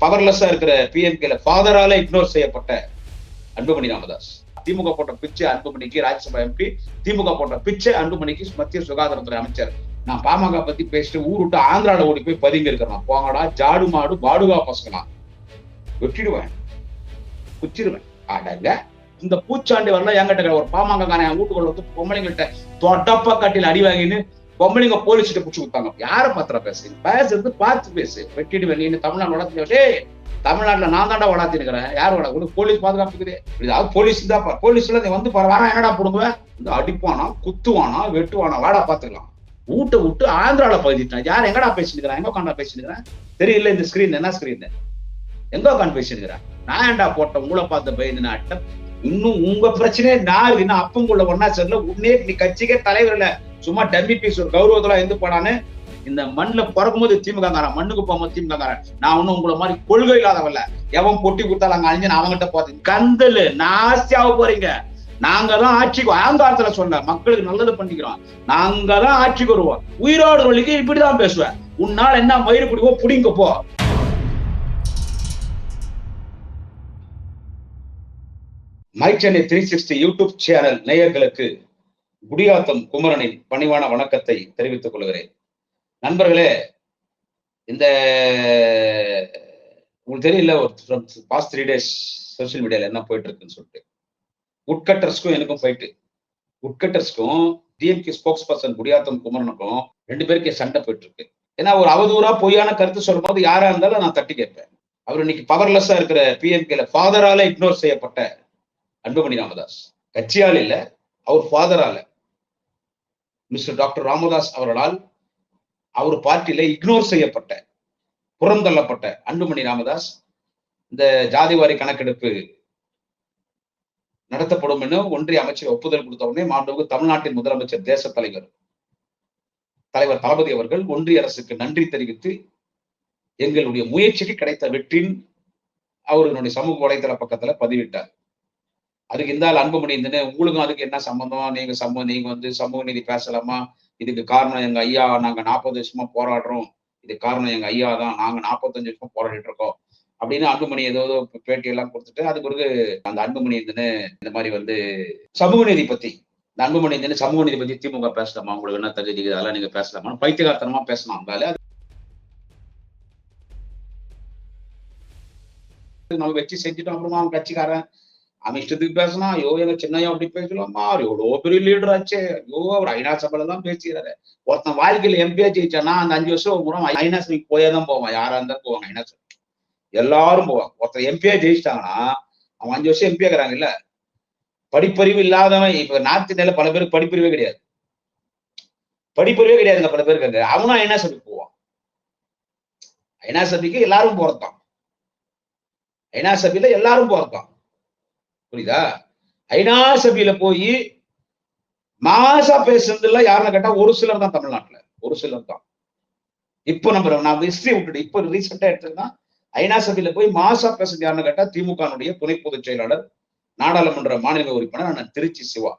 பவர்லெஸ்ஸா இருக்கிற பிஎம்கேல ஃபாதரால இக்னோர் செய்யப்பட்ட அன்புமணி ராமதாஸ். திமுக போட்ட பிச்சை அன்புமணிக்கு ராஜ்யசபா எம்பி திமுக போட்ட பிச்சை அன்புமணிக்கு மத்திய சுகாதாரத்துறை அமைச்சர். நான் பாமக பத்தி பேசிட்டு ஊர் விட்டு ஆந்திரால ஓடி போய் பதுங்கி இருக்கிறான் போங்கடா ஜாடு மாடு பாடுகா பசங்களா? வெட்டிடுவேன். குச்சிடுவேன். அடங்க. இந்த பூச்சாண்டி வரல என்கிட்ட ஒரு பாமக காரன் என் வீட்டுக்குள்ள வந்து பொம்பளைங்கள்ட்ட தொட்டப்ப கட்டில அடி வாங்கின்னு பொம்பளைங்க போலீஸ்கிட்ட பிடிச்சி கொடுத்தாங்க. யாரை பத்திர பேசு? பேசுறது பார்த்து பேசு. வெட்டிடுவேன் நீ தமிழ்நாடு வளர்த்து தமிழ்நாட்டில் நான் தாண்டா வளர்த்திருக்கிறேன் யார் வளர்க்க கூட போலீஸ் பாதுகாப்புக்குது இதாவது போலீஸ் தான் போலீஸ்ல நீ வந்து பாரு, வரேன் என்னடா போடுவேன் இந்த அடிப்பானா குத்துவானா வெட்டுவானா வாடா பார்த்துக்கலாம் வீட்டை விட்டு ஆந்திரால பகுதிட்டான் யார் எங்கடா பேசிட்டு எங்க உட்காண்டா பேசிட்டுக்கிறேன் தெரியல இந்த ஸ்கிரீன் என்ன ஸ்கிரீன் எங்க உட்காந்து பேசிட்டுக்கிறேன் நான் ஏன்டா போட்டேன்? உங்களை பார்த்த பயந்து நாட்டம் இன்னும் உங்க பிரச்சனையே நான் இன்னும் அப்பங்குள்ள ஒன்னா சேர்ல. உன்னே நீ கட்சிக்கே தலைவர் இல்லை. சும்மா டம்மி பீஸ் ஒரு கௌரவத்துல எந்த போனான்னு இந்த மண்ணுல பிறக்கும் போது திமுக மண்ணுக்கு போகும்போது திமுக நான் ஒன்னும் உங்களை மாதிரி கொள்கை இல்லாதவல்ல எவன் பொட்டி கொடுத்தாலும் அங்க அழிஞ்சு நான் அவங்ககிட்ட பார்த்தேன் கந்தல் நாஸ்தியாக போறீங்க. நாங்க தான் ஆட்சிக்கு ஆங்காரத்துல சொன்ன மக்களுக்கு நல்லது பண்ணிக்கிறோம். நாங்க தான் ஆட்சிக்கு வருவோம். உயிரோடு வழிக்கு இப்படிதான் பேசுவேன். உன்னால என்ன மயிறு குடிக்கோ புடிங்க போ. My Chennai three sixty YouTube channel நேயர்களுக்கு குடியாத்தம் குமரனின் பணிவான வணக்கத்தை தெரிவித்துக் கொள்கிறேன். நண்பர்களே இந்த உங்களுக்கு தெரியல ஒரு பாஸ்ட் த்ரீ டேஸ் சோசியல் மீடியால என்ன போயிட்டு இருக்குன்னு சொல்லிட்டு. உட்கட்டர்ஸ்க்கும் எனக்கும் போயிட்டு. உட்கட்டர்ஸ்க்கும் டிஎம்கே ஸ்போக்ஸ் பர்சன் குடியாத்தம் குமரனுக்கும் ரெண்டு பேருக்கு சண்டை போயிட்டு இருக்கு ஏன்னா ஒரு அவதூறா பொய்யான கருத்து சொல்லும் போது யாரா இருந்தாலும் நான் தட்டி கேட்பேன். அவர் இன்னைக்கு பவர்லெஸ்ஸா இருக்கிற பிஎம்கேல ஃபாதரால இக்னோர் செய்யப்பட்ட அன்புமணி ராமதாஸ். கட்சியால் இல்ல அவர் ஃபாதரால மிஸ்டர் டாக்டர் ராமதாஸ் அவர்களால் அவர் பார்ட்டியில இக்னோர் செய்யப்பட்ட புறந்தள்ளப்பட்ட அன்புமணி ராமதாஸ் இந்த ஜாதிவாரி கணக்கெடுப்பு நடத்தப்படும் என ஒன்றிய அமைச்சர் ஒப்புதல் கொடுத்த உடனே மாண்புமிகு தமிழ்நாட்டின் முதலமைச்சர் தேச தலைவர் தலைவர் தளபதி அவர்கள் ஒன்றிய அரசுக்கு நன்றி தெரிவித்து எங்களுடைய முயற்சிக்கு கிடைத்த வெற்றின் அவர்களுடைய சமூக வலைதள பக்கத்துல பதிவிட்டார். அதுக்கு இருந்தாலும் அன்புமணி இருந்துன்னு உங்களுக்கும் அதுக்கு என்ன சம்மந்தம் நீங்க சம்பவம் நீங்க வந்து சமூக நீதி பேசலாமா? இதுக்கு காரணம் எங்க ஐயா நாங்க நாற்பது வருஷமா போராடுறோம். இது காரணம் எங்க ஐயா தான். நாங்க நாற்பத்தஞ்சு வருஷமா போராடிட்டு இருக்கோம். அப்படின்னு அன்புமணி ஏதோ பேட்டி எல்லாம் கொடுத்துட்டு அது பிறகு அந்த அன்புமணி இருந்துன்னு இந்த மாதிரி வந்து சமூக நீதி பத்தி இந்த அன்புமணி இருந்துன்னு சமூக நீதி பத்தி திமுக பேசலாமா? உங்களுக்கு என்ன தகுதி அதெல்லாம் நீங்க பேசலாமா பைத்தியகார்த்தனமா பேசலாம். இருந்தாலே நம்ம வச்சு செஞ்சுட்டோம். அப்புறமா அவன் கட்சிக்காரன் அவன் இஷ்டத்துக்கு பேசினா ஐயோ எங்க சின்னையா அப்படி பேசலாமா அவர் எவ்வளோ பெரிய லீடர் ஆச்சே. ஐயோ அவர் ஐநா சபையில தான் பேசுகிறாரு ஒருத்தன் வாழ்க்கையில எம்பியா ஜெயிச்சானா அந்த அஞ்சு வருஷம் ஒரு ஐநா சபைக்கு போயே தான் போவான். யாரா இருந்தாலும் போவாங்க ஐநா சபை. எல்லாரும் போவாங்க. ஒருத்தன் எம்பியா ஜெயிச்சிட்டாங்கன்னா அவன் அஞ்சு வருஷம் எம்பி ஆகிறாங்க இல்ல. படிப்பறிவு இல்லாதவன் இப்ப நார்த் இந்தியால பல பேருக்கு படிப்பறிவே கிடையாது. படிப்பறிவே கிடையாதுங்க பல பேருக்கு அங்க அவனும் ஐநா சபைக்கு போவான். ஐநா சபைக்கு எல்லாரும் போறதான் ஐநா சபையில எல்லாரும் போறதான் புரியுதா? ஐநா சபையில போய் மாசா பேசுறதுல யாருன்னு கேட்டா ஒரு சிலர் தான் தமிழ்நாட்டுல. ஒரு சிலர் தான். இப்போ நம்ம நான் ஹிஸ்டரி விட்டுட்டு இப்போ ரீசெண்டா எடுத்ததுன்னா ஐநா சபையில போய் மாசா பேசுறது யாருன்னு கேட்டா திமுகனுடைய துணை பொதுச் செயலாளர் நாடாளுமன்ற மாநில உறுப்பினர் அண்ணன் திருச்சி சிவா.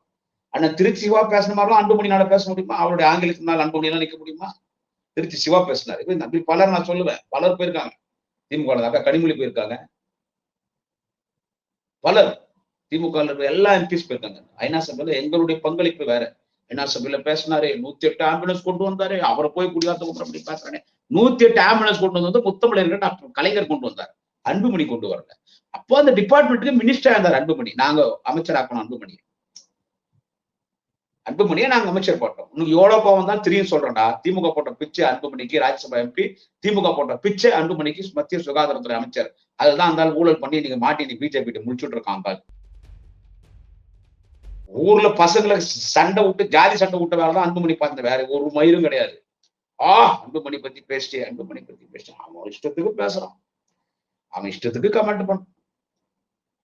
அண்ணன் திருச்சி சிவா பேசின மாதிரிலாம் அன்புமணினால பேச முடியுமா? அவருடைய ஆங்கிலத்துக்கு மேல அன்புமணியெல்லாம் நிக்க முடியுமா? திருச்சி சிவா பேசினார். இப்ப அப்படி பலர் நான் சொல்லுவேன். பலர் போயிருக்காங்க. திமுக கனிமொழி போயிருக்காங்க. பலர். திமுக இருக்கிற எல்லா எம்பிஸ் போயிருக்காங்க. ஐநா சபையில எங்களுடைய பங்களிப்பு வேற. ஐநா சபையில பேசினாரு நூத்தி எட்டு ஆம்புலன்ஸ் கொண்டு வந்தாரு அவரை போய் குடியாத்த குற்றம் அப்படி பேசுறானே நூத்தி எட்டு ஆம்புலன்ஸ் கொண்டு வந்து முத்தமிழர்கள் டாக்டர் கலைஞர் கொண்டு வந்தார். அன்புமணி கொண்டு வரல. அப்போ அந்த டிபார்ட்மெண்ட்டுக்கு மினிஸ்டரா இருந்தார் அன்புமணி. நாங்க அமைச்சர் ஆக்கணும் அன்புமணி. அன்புமணியை நாங்க அமைச்சர் போட்டோம். உனக்கு எவ்வளவு கோவம் தான் திரும்பி சொல்றேன்டா. திமுக போட்ட பிச்சை அன்புமணிக்கு ராஜ்யசபா எம்பி திமுக போட்ட பிச்சை அன்புமணிக்கு மத்திய சுகாதாரத்துறை அமைச்சர். அதுதான் அந்த ஊழல் பண்ணி நீங்க மாட்டி நீ பிஜேபி முடிச்சுட்டு இருக்கான் ஊர்ல பசங்களை சண்டை விட்டு ஜாதி சண்டை விட்ட வேலை தான் அன்புமணி பார்த்த வேற ஒரு மயிரும் கிடையாது. ஆ அன்புமணி பத்தி பேசிட்டே அன்புமணி பத்தி பேசிட்டேன் அவன் இஷ்டத்துக்கு பேசுறான். அவன் இஷ்டத்துக்கு கமெண்ட் பண்ண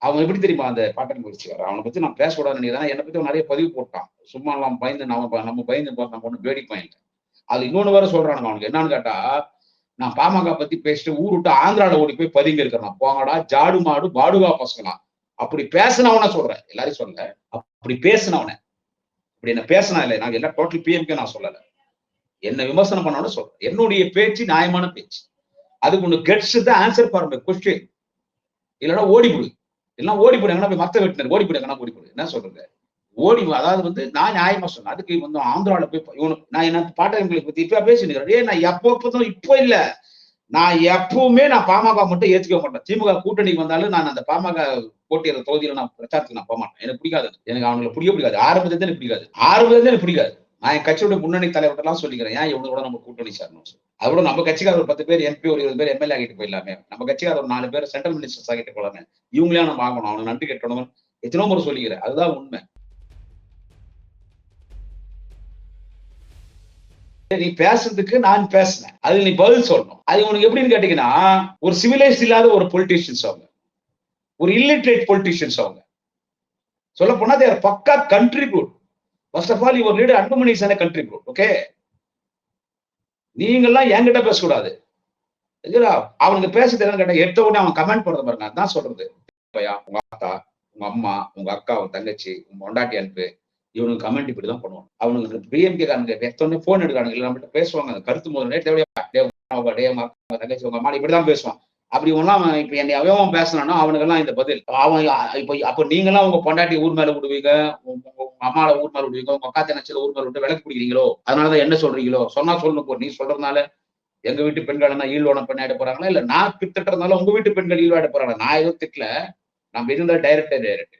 அவன் எப்படி தெரியுமா அந்த பாட்டன் குறிச்சி அவனை பத்தி நான் பேசக்கூடாதுன்னு நினைக்கிறேன். என்னை பத்தி நிறைய பதிவு போட்டான். சும்மா எல்லாம் பயந்து நம்ம நம்ம பயந்து பார்த்தா பொண்ணு பேடி பையன் அது இன்னொன்னு வேற சொல்றானுங்க அவனுக்கு. என்னன்னு கேட்டா நான் பாமக பத்தி பேசிட்டு ஊர் விட்டு ஆந்திரால ஓடி போய் பதுங்கி இருக்கிறான். போங்கடா ஜாடு மாடு பாடுகா பசங்களா. அப்படி பேசினவன சொல்றேன் எல்லாரும் சொல்ல அப்படி பேசினவன. அப்படி என்ன பேசினா இல்லை நான் எல்லாம் டோட்டல் பிஎம்கே நான் சொல்லல. என்ன விமர்சனம் பண்ணவன சொல்றேன். என்னுடைய பேச்சு நியாயமான பேச்சு. அதுக்கு ஒண்ணு கெட்ஸ் தான் ஆன்சர் ஃபார் மை கொஸ்டின் இல்லைன்னா ஓடி போடு. இல்லைன்னா ஓடி போடு. போய் மத்த வெட்டினர் ஓடி போடுங்கன்னா ஓடி போடு. என்ன சொல்றது? ஓடி அதாவது வந்து நான் நியாயமா சொன்னேன். அதுக்கு வந்து ஆந்திரால போய் இவனு நான் என்ன பாட்டகங்களுக்கு பத்தி இப்ப பேசினுக்கிறேன் ஏ நான் எப்போ எப்போதும் இப்போ இல்ல. நான் எப்பவுமே நான் பாமக மட்டும் ஏத்துக்க மாட்டேன். திமுக கூட்டணிக்கு வந்தாலும் நான் அந்த பாமக போட்டியிற தொகுதியில நான் பிரச்சாரத்துக்கு நான் போக மாட்டேன் எனக்கு பிடிக்காது. எனக்கு அவங்களை பிடிக்க பிடிக்காது. ஆரம்பத்துல எனக்கு பிடிக்காது. ஆரம்பத்துல எனக்கு பிடிக்காது. நான் என் கட்சியோட முன்னணி தலைவர்லாம் சொல்லிக்கிறேன். ஏன் இவங்க கூட நம்ம கூட்டணி சாரணும் அதோட நம்ம கட்சிக்கார ஒரு பத்து பேர் எம்பி ஒரு இருபது பேர் எம்எல்ஏ ஆகிட்டு போயிடலாமே. நம்ம கட்சிக்கார ஒரு நாலு பேர் சென்ட்ரல் மினிஸ்டர்ஸ் ஆகிட்டு போலாமே. இவங்களே நம்ம ஆகணும். அவனுக்கு நன்றி கட்டணும் எத்தனோ முறை சொல்லிக்கிறேன். அதுதான் உண்மை. நீ பேசுறதுக்கு நான் பேசினேன். அது நீ பதில் சொல்லணும். அது உனக்கு எப்படின்னு கேட்டீங்கன்னா ஒரு சிவிலைஸ் இல்லாத ஒரு பொலிட்டீஷியன்ஸ் அவங்க ஒரு இல்லிட்ரேட் பொலிட்டிஷியன்ஸ் அவங்க. சொல்ல போனா தேர் பக்கா contribute first of all your leader Anbumani சான contribute okay நீங்கெல்லாம் என்கிட்ட பேசக்கூடாது. அவனுக்கு பேச தெரியாது கேட்டா எடுத்த உடனே அவன் கமெண்ட் போடுறது பாருங்க அதான் சொல்றது. பையா உங்க அத்தா உங்க அம்மா உங்க அக்கா உங்க தங்கச்சி உங்க பொண்டாட்டி அனுப்பு இவனுக்கு கமெண்ட் இப்படி தான் பண்ணுவான் அவனுக்கு பிஎம்கே காரங்க எடுத்தோடனே போன் எடுக்கானுங்க நம்மகிட்ட பேசுவாங்க. அந்த கருத்து முதல் தங்கச்சி உங்க அம்மா இப்படிதான் பேசுவான். அப்படி ஒன்றும் அவன் இப்ப என்னை அவன் பேசினானோ அவனுக்கெல்லாம் இந்த பதில். அவன் இப்போ அப்ப நீங்களாம் உங்க பொண்டாட்டி ஊர் மேல விடுவீங்க? உங்க அம்மால ஊர் மேல விடுவீங்க? உங்க அக்கா தங்கச்சியில ஊர் மேல விட்டு விளக்கு பிடிக்கிறீங்களோ? அதனாலதான் என்ன சொல்றீங்களோ? சொன்னா சொல்லணும் நீ சொல்றதுனால எங்க வீட்டு பெண்கள் என்ன ஈழ்வான பெண் ஆயிட போறாங்களா? இல்ல நான் திட்டறதுனால உங்க வீட்டு பெண்கள் ஈழ்வாட போறாங்க நான் எதுவும் திட்டல. நம்ம இருந்தா டைரக்டர் டைரக்ட்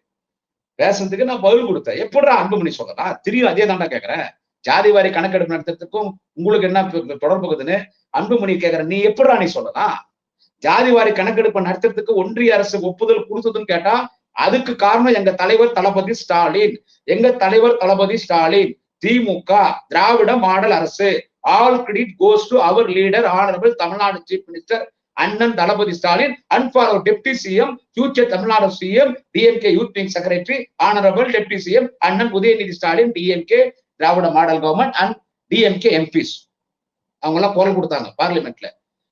பேசுறதுக்கு நான் பதில் கொடுத்தேன். எப்படா அன்புமணி சொல்லலாம் திடீர்னு அதே தாண்டா கேட்கறேன் ஜாதி வாரி கணக்கெடுப்பு நடத்துறதுக்கும் உங்களுக்கு என்ன தொடர்புக்குதுன்னு அன்புமணி கேட்கறேன் நீ எப்படா நீ சொல்லலாம் ஜாதி வாரி கணக்கெடுப்பு நடத்துறதுக்கு ஒன்றிய அரசு ஒப்புதல் கொடுத்ததுன்னு கேட்டா அதுக்கு காரணம் எங்க தலைவர் தளபதி ஸ்டாலின். எங்க தலைவர் தளபதி ஸ்டாலின் திமுக திராவிட மாடல் அரசு. All credit goes to our leader honourable Tamil Nadu chief minister அண்ணன் தளபதி Stalin. And for our deputy CM future Tamil Nadu CM DMK youth wing secretary honourable deputy CM அண்ணன் Udhayanidhi Stalin DMK Dravida model government and DMK MPs அவங்க எல்லாம் குரல் கொடுத்தாங்க பார்லிமெண்ட்ல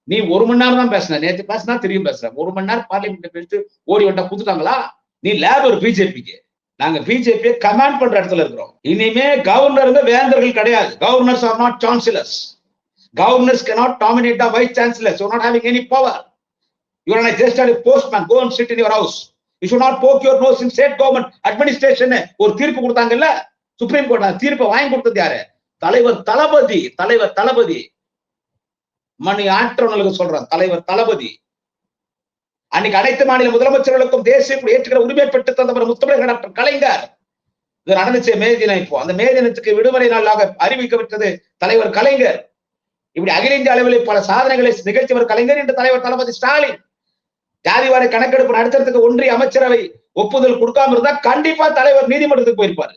நீ ஒரு மணி நேரம் தான் பேசின. நேற்று பேசினா திரும்பி பேசுற. ஒரு மணி நேரம் பார்லிமெண்ட்ல பேசிட்டு ஓடி வந்தா குடுத்துட்டாங்களா நீ லேப் ஒரு பிஜேபிக்கு நாங்க பிஜேபி கமாண்ட் பண்ற இடத்துல இருக்கிறோம். இனிமே கவர்னர் வேந்தர்கள் கிடையாது. Governors are not chancellors governors cannot nominate vice chancellors you not having any power you are just are a postman. Go and sit in your house. You should not poke your nose in state government ஒரு தீர்ப்பு கொடுத்தாங்கல்ல? Supreme court தீர்ப்பை வாங்கி கொடுத்தது யாரு? தலைவர் தளபதி. தலைவர் தளபதி. மணி ஆற்றவர்களுக்கு சொல்றான் தலைவர் தளபதி. அன்னைக்கு அனைத்து மாநில முதலமைச்சர்களுக்கும் தேசிய ஏற்றுக்கிற உரிமை பெற்று தந்தவர் முத்தமிழர் டாக்டர் கலைஞர். இது நடந்துச்சு மே தினம் இப்போ. அந்த மே தினத்துக்கு விடுமுறை நாளாக அறிவிக்கப்பட்டது தலைவர் கலைஞர். இப்படி அகில இந்திய அளவில் பல சாதனைகளை நிகழ்த்தியவர் கலைஞர் என்று தலைவர் தளபதி ஸ்டாலின். ஜாதிவாரி கணக்கெடுப்பு நடத்துறதுக்கு ஒன்றிய அமைச்சரவை ஒப்புதல் கொடுக்காம இருந்தா கண்டிப்பா தலைவர் நீதிமன்றத்துக்கு போயிருப்பாரு.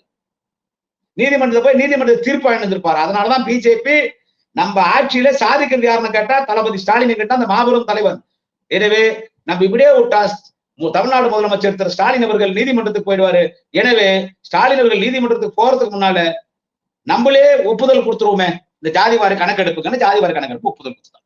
நீதிமன்றத்தை போய் நீதிமன்ற தீர்ப்பு அணிந்திருப்பாரு அதனாலதான் பிஜேபி நம்ம ஆட்சியில சாதிக்கிறது யாருன்னு கேட்டா தளபதி ஸ்டாலின் கேட்டா அந்த மாபெரும் தலைவர். எனவே நம்ம இப்படியே விட்டா தமிழ்நாடு முதலமைச்சர் திரு ஸ்டாலின் அவர்கள் நீதிமன்றத்துக்கு போயிடுவாரு. எனவே ஸ்டாலின் அவர்கள் நீதிமன்றத்துக்கு போறதுக்கு முன்னால நம்மளே ஒப்புதல் கொடுத்துருவோமே. இந்த ஜாதிவாரி கணக்கெடுப்புக்கான ஜாதிவாரி கணக்கெடுப்பு? ஒப்புதல் கொடுத்தாங்க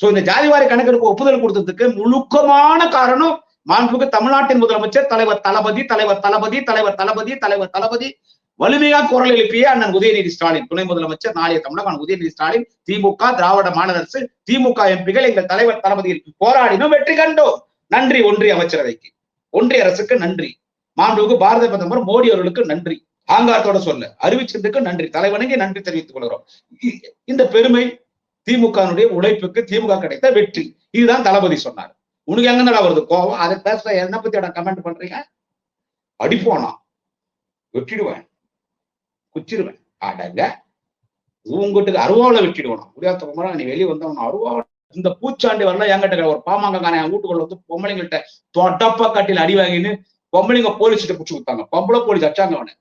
சோ இந்த ஜாதிவாரி கணக்கெடுப்பு ஒப்புதல் கொடுத்ததுக்கு முழுக்கமான காரணம் மாண்புக்கு தமிழ்நாட்டின் முதலமைச்சர் தலைவர் தளபதி தலைவர் தளபதி தலைவர் தளபதி தலைவர் தளபதி வலிமையாக குரல் எழுப்பிய அண்ணன் உதயநிதி ஸ்டாலின் துணை முதலமைச்சர் நாளைய தமிழகம் உதயநிதி ஸ்டாலின் திமுக திராவிட மாநில அரசு திமுக எம்பிகள் எங்கள் தலைவர் தளபதியில் போராடினோம் வெற்றி கண்டோம். நன்றி ஒன்றிய அமைச்சரவைக்கு. ஒன்றிய அரசுக்கு நன்றி. மாண்புக்கு பாரத பிரதமர் மோடி அவர்களுக்கு நன்றி. ஆங்காரத்தோட சொல்ல அறிவிச்சதுக்கு நன்றி. தலைவனுக்கு நன்றி தெரிவித்துக் கொள்கிறோம். இந்த பெருமை திமுகனுடைய உழைப்புக்கு திமுக கிடைத்த வெற்றி. இதுதான் தளபதி சொன்னார். உனக்கு எங்கடா வருது கோவம்? அதை பேசுற என்ன பத்தி கமெண்ட் பண்றீங்க? அடிப்போனா? வெட்டிடுவேன். குச்சிருவேன் அடங்க. உங்ககிட்ட அருவாவில் வெட்டிடுவோம் முடியாத குமரா நீ வெளியே வந்தவன் அருவாவில் இந்த பூச்சாண்டி வரல என்கிட்ட ஒரு பாமாங்கான என் வீட்டுக்குள்ள வந்து பொம்பளைங்கள்ட்ட தொட்டப்ப கட்டில அடி வாங்கின்னு பொம்பளைங்க போலீஸ்கிட்ட பிடிச்சி கொடுத்தாங்க. பொம்பளை போலீஸ் அச்சாங்க அவனை.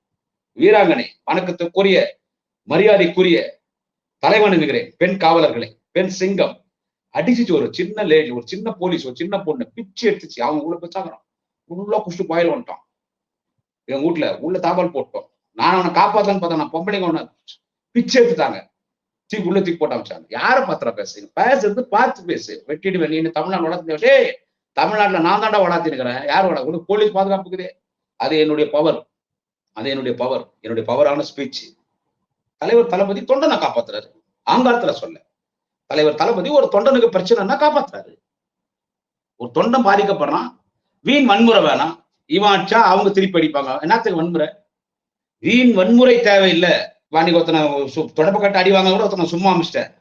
வீராங்கனை வணக்கத்துக்குரிய மரியாதைக்குரிய தலைவனுங்கிறேன் பெண் காவலர்களை பெண் சிங்கம். அடிச்சிச்சு ஒரு சின்ன லேடி ஒரு சின்ன போலீஸ் ஒரு சின்ன பொண்ணு. பிச்சு எடுத்துச்சு. அவங்க உள்ள பிச்சாங்கிறான் உள்ள குஷ்டு பாயில் வந்துட்டான் என் வீட்டுல உள்ள தாவல் போட்டோம். நான் அவனை காப்பாத்தான்னு பார்த்தேன் நான் பொம்பளைங்க ஒண்ணு பிச்சை எடுத்துட்டாங்க. தூக்கி உள்ள தூக்கி போட்டா வச்சாங்க யார பத்திர பேசுங்க பேசுறது பார்த்து பேசு. வெட்டிடுவேன். நீ தமிழ்நாடு வளர்த்து டே தமிழ்நாட்டுல நான் தாண்டா வளர்த்திருக்கிறேன் யார் வளர்க்க உனக்கு போலீஸ் பாதுகாப்புக்குதே அது என்னுடைய பவர் அது என்னுடைய பவர் என்னுடைய பவரான ஸ்பீச் தலைவர் தளபதி தொண்டனை காப்பாத்துறாரு. ஆங்காரத்துல சொல்ல. தலைவர் தளபதி ஒரு தொண்டனுக்கு பிரச்சனைன்னா காப்பாத்துறாரு. ஒரு தொண்டன் பாதிக்கப்படுறான். வீண் வன்முறை வேணாம். இவன் அடிச்சா அவங்க திருப்பி அடிப்பாங்க. என்னத்துக்கு வன்முறை? வீண் வன்முறை தேவையில்லை. வாணிக்கு ஒருத்தனை சு- கட்ட அடி வாங்க கூட ஒருத்தனை சும்மா அமிச்சிட்டேன்.